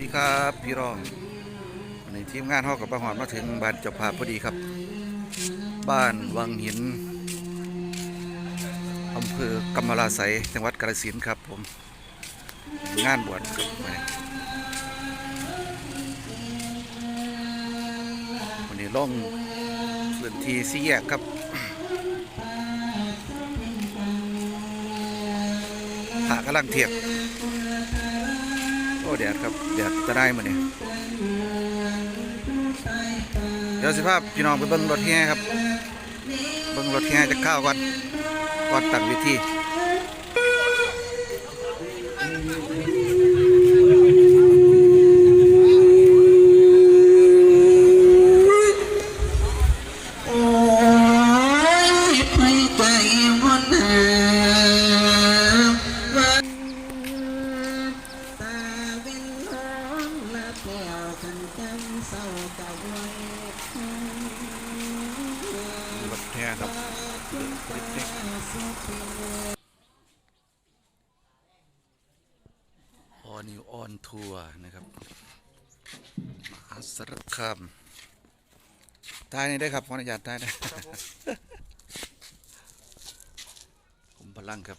ดีครับพี่รองวันนี้ทีมงานเฮากับประหอดมาถึงบ้านเจ้าภาพพอดีครับ บ้านวังหินอำเภอกำมะลาไสจังหวัดกาฬสินธุ์ครับผมงานบวชครับวันนี้วันนี้ลงพื้นที่สี่แยกครับหากำลังเทียบ แดดครับแดดจะได้มาเนี่ยเดี๋ยวสิภาพพี่น้องไปเบิ่งรถแห่ครับเบิ้งรถแห่จะเข้าวก่อนก่อนตัดวิธี แก้วขันจันเศร้าตะวันรถแห่ครับออนิวออนทัวร์นะครับมหาสารคามทายนี่ได้ครับขออนุญาตทายนะผมพลังครับ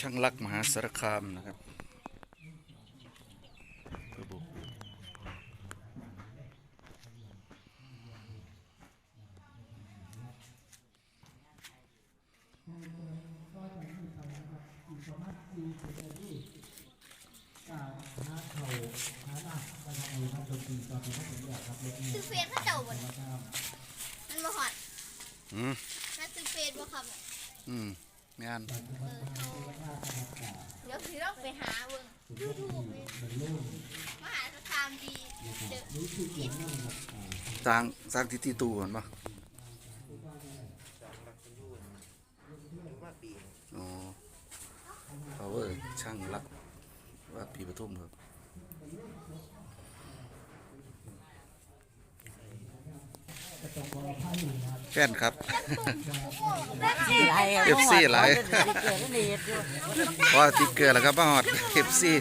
ช่างลักษณ์มหาสารคามนะครับระบบซื้อเฟซเขาเจ้าบ่เนี่ยมันบ่ฮอดอืมนั่นซื้อเฟซบ่ครับอืม งานเออเดี๋ยวสิต้องไปหาเบิ่ง YouTube เลยมหาสารคามดีเดอะอินสร้างสร้างที่ที่ตู้ก่อนปะอ๋อ power ช่างลักษณ์ว่าปีปทุมครับแฟนครับหลายเอฟซีห ลายเกิดเหตุอยู่เพราะว่าติ๊กเกอร์แล้วครับมาหอดเอฟซี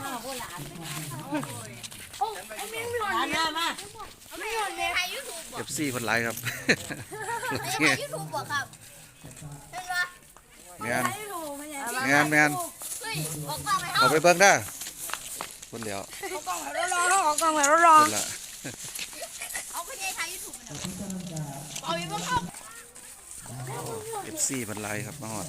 หลานมามาไม่ฮอดในไทย YouTube บ่เอฟซีคนหลายครับในไทย YouTube บ่ครับเห็นบ่งานงานงานเฮ้ยบอกว่าไปเฮาเอาไปเบิ่งได้คนเดียวรอรอก่อนรอรอคนละเอาไปในไทย YouTube นะเอาไปเบิ่งเฮา เอฟซีคนหลายครับมาหอด